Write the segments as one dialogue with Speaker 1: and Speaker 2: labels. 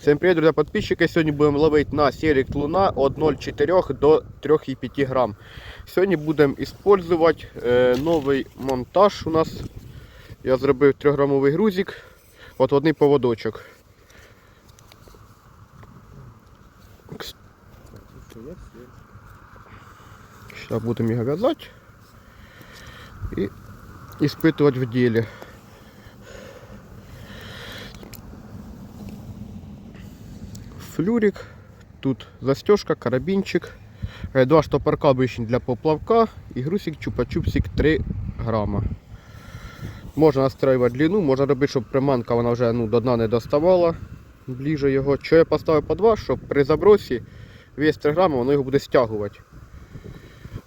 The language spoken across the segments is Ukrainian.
Speaker 1: Всем привет, друзья, подписчики. Сегодня будем ловить на селект Луна от 0,4 до 3,5 грамм. Сегодня будем использовать э, новый монтаж у нас. Я зробив 3 грамовий грузик, отводний поводочок. Сейчас будем його в'язати і испытывать в деле. Флюрик, тут застежка, карабинчик, е, два штопорка обычні для поплавка і грузик чупа-чупсик 3 грама. Можна настроювати длину, можна робити, щоб приманка вона вже ну, до дна не доставала ближе його. Що я поставив по 2, щоб при забросі весь 3 грами воно його буде стягувати.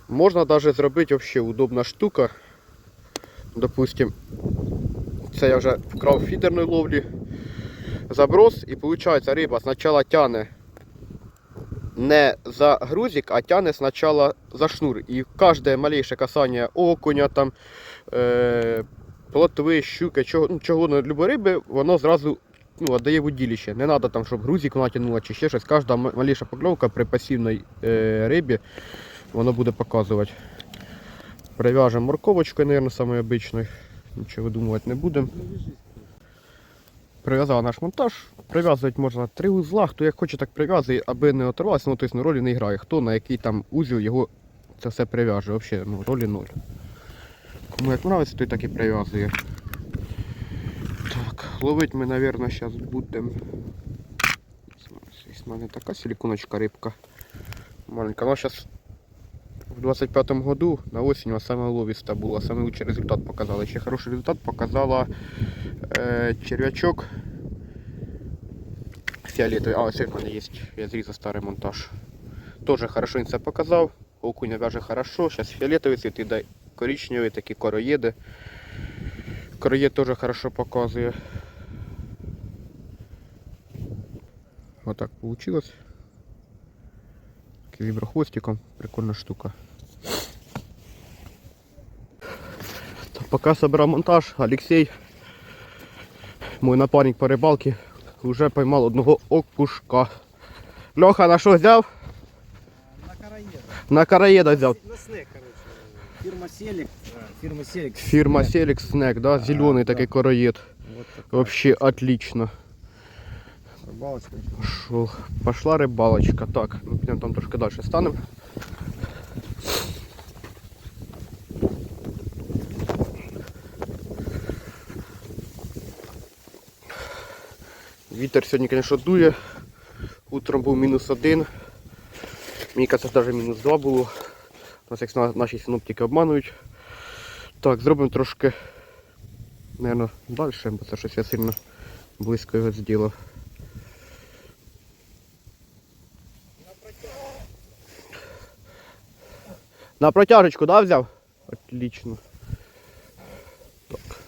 Speaker 1: Можна навіть зробити взагалі удобна штука. Допустим, це я вже вкрав фідерної ловлі заброс і виходить риба спочатку тягне не за грузик, а тягне спочатку за шнур. І кожне малейше касання окуня, там, е, плотви, щуки, чого, ну, чого на любої риби, воно зразу ну, віддає в удилище. Не треба, там, щоб грузик натягнула чи ще щось. Кожна м- малейша покльовка при пасивній е, рибі воно буде показувати. Прив'яжемо морковочкою, мабуть, самою обичною. Нічого видумувати не будемо. Прив'язав наш монтаж. Прив'язувати можна три узла, хто як хоче, так прив'язує, аби не оторвалося, ну тобто ну, ролі не грає. Хто на який там узіл його це все прив'яже. Взагалі, ну, ролі ноль. Кому як подобається, той так і прив'язує. Так, ловити ми, мабуть, зараз будемо. В мене така силіконочка рибка. Маленька. Вона зараз в 25-му году на осінь вона саме ловіста була, саме лучший результат показала. Ще хороший результат показала е, черв'ячок фіолетовий. А, ось в мене є. Я зрізав старий монтаж. Тоже хорошо він це показав. Окунь вяже хорошо. Зараз фіолетовий цвіт іде коричневий, такі короєди. Короєд теж хорошо показує. Отак вийшло. Таким віброхвостиком. Прикольна штука. Пока собирал монтаж, Алексей, мой напарник по рибалці, вже поймал одного окушка. Льоха, на що взяв?
Speaker 2: На караеда.
Speaker 1: На караєда взяв.
Speaker 2: На снег, короче. Фирма Селик. Фирма Селик.
Speaker 1: Фірма Селік Снек, да? Зелений такий короєд.
Speaker 2: Вот.
Speaker 1: Вообще отлично.
Speaker 2: Рыбалочка.
Speaker 1: Шо, пошла рибалочка. Так, ну підемо там трошки далі станемо. Вітер сьогодні, звісно, дує. Утром був мінус один. Мені кажется, навіть мінус два було. Нас як на- наші синоптики обманують. Так, зробимо трошки, мабуть, далі, бо це щось я сильно близько його зробив. На протяжечку, да, взяв? Отлично. Так.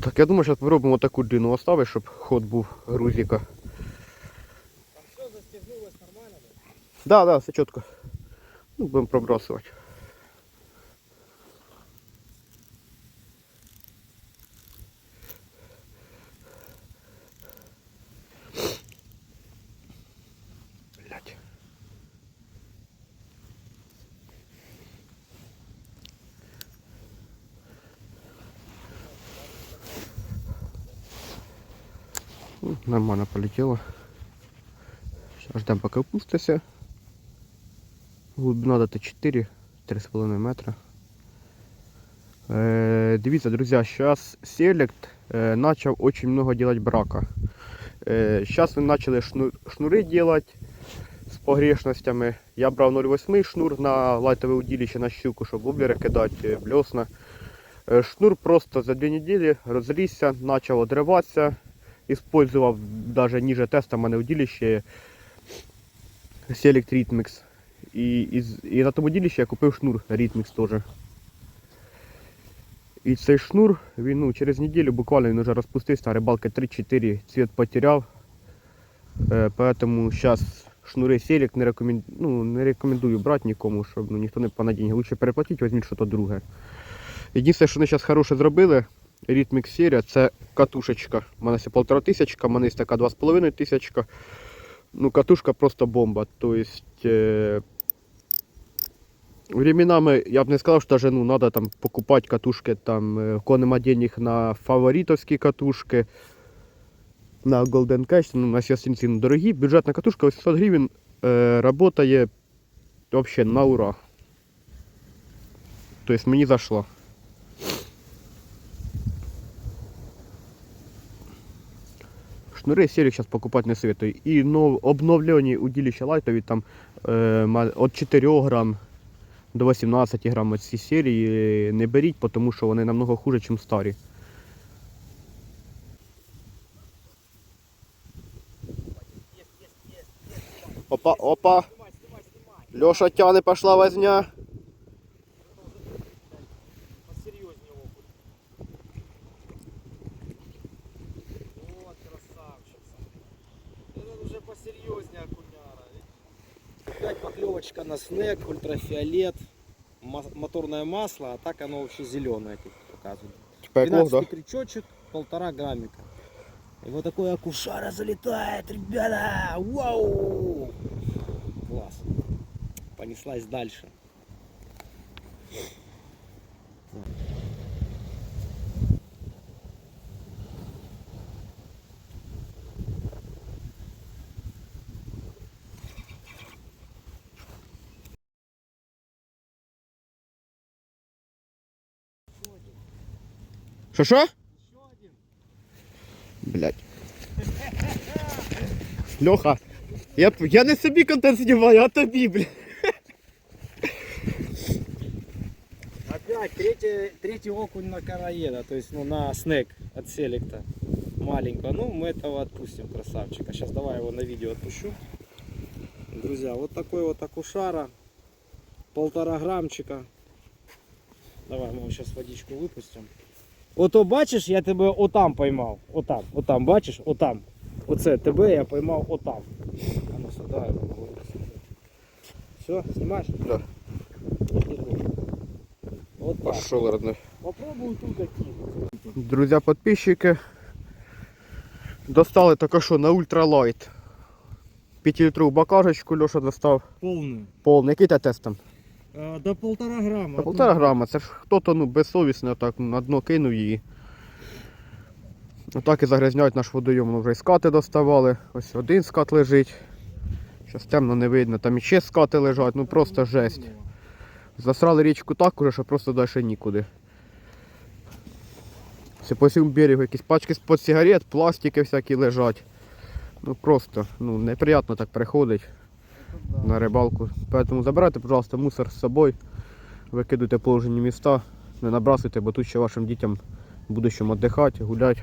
Speaker 1: Так, я думаю, зараз попробуємо таку длину оставити, щоб ход був грузика.
Speaker 2: Там все застегнулось нормально?
Speaker 1: Да, да, все чітко. Ну, будемо пробрасувати. Нормально полетело. Сейчас ждем пока опустится. Глубина дати 4, 3,5 метра. Е, дивіться, друзі, зараз Селект е, почав дуже много делать брака. Зараз вони почали шну, шнури делать з погрешностями. Я брав 0,8 шнур на лайтове удилище на щуку, щоб воблери кидати е, блесна. Е, шнур просто за 2 недели розрісся, почав одриватися. Использував даже ниже теста в мене удилище Select Ritmix. І, із, і на тому ділище я купив шнур Ritmix теж. І цей шнур, він ну, через неділю буквально він вже розпустився, рибалка 3-4 цвіт потеряв. Е, поэтому зараз шнури Select не, рекомен... ну, не рекомендую брати нікому, щоб ну, ніхто не понадій. Лучше переплатити, візьміть щось друге. Єдине, що вони зараз хороше зробили, Rhythmic серія це катушечка. У мене полтора тисячка, у мене є така 2,5 тисячка. Ну, катушка просто бомба. Тобто, е, временами я б не сказав, що даже, ну, надо там покупати катушки, там, е, кого нема денег на фаворитовські катушки, на Golden Cash, ну, на сьогодні ціни дорогі. Бюджетна катушка 800 гривень е, работає вообще на ура. Тобто мені зашло. Шнури серик зараз покупати не советую. І нов, обновлені удилища лайтові там ма- від 4 грам до 18 грам ці серії не беріть, тому що вони намного хуже, ніж старі. Опа, опа. Леша тяне, пошла возня.
Speaker 2: Поклевочка на снег, ультрафиолет, моторное масло, а так оно вообще зеленое тут показывает.
Speaker 1: Типа як лох,
Speaker 2: 12
Speaker 1: да?
Speaker 2: крючочек, полтора граммика. И вот такой акушара залетает, ребята! Вау! Класс. Понеслась дальше.
Speaker 1: Що що?
Speaker 2: Еще один.
Speaker 1: Блять. Леха, я, я не собі контент знімаю, а тобі, блядь.
Speaker 2: Опять третий, третий окунь на караеда, то есть ну, на снег от селекта маленького. Ну, мы этого отпустим, красавчика. Сейчас давай его на видео отпущу. Друзья, вот такой вот акушара, полтора граммчика. Давай мы его сейчас водичку выпустим. Ото бачиш, я тебе отам поймав. Отам, отам, бачиш, отам. Оце тебе я поймав отам. А ну сюди я його. Все, знімаєш?
Speaker 1: Да.
Speaker 2: Вот так.
Speaker 1: Пошел, родной.
Speaker 2: Попробуй тут какие.
Speaker 1: Друзья, подписчики. Достали только что на ультралайт. 5-литровую баклажечку Леша достав.
Speaker 2: Полную.
Speaker 1: Повний. Який та тест там?
Speaker 2: А, до полтора грамма.
Speaker 1: Та полтора грама. Це ж хто-то ну, безсовісно так на дно кинув її. Отак і загрязняють наш водойом. Ну, вже і скати доставали. Ось один скат лежить. Щас темно не видно. Там іще скати лежать, ну просто жесть. Засрали річку так уже, що просто далі нікуди. Все по всьому берегу якісь пачки з-под сигарет, пластики всякі лежать. Ну просто, ну неприємно так приходить на рибалку. Поэтому забирайте, пожалуйста, мусор з собою, викидуйте положені міста, не набрасуйте, бо тут ще вашим дітям в будущому віддихати, гуляти.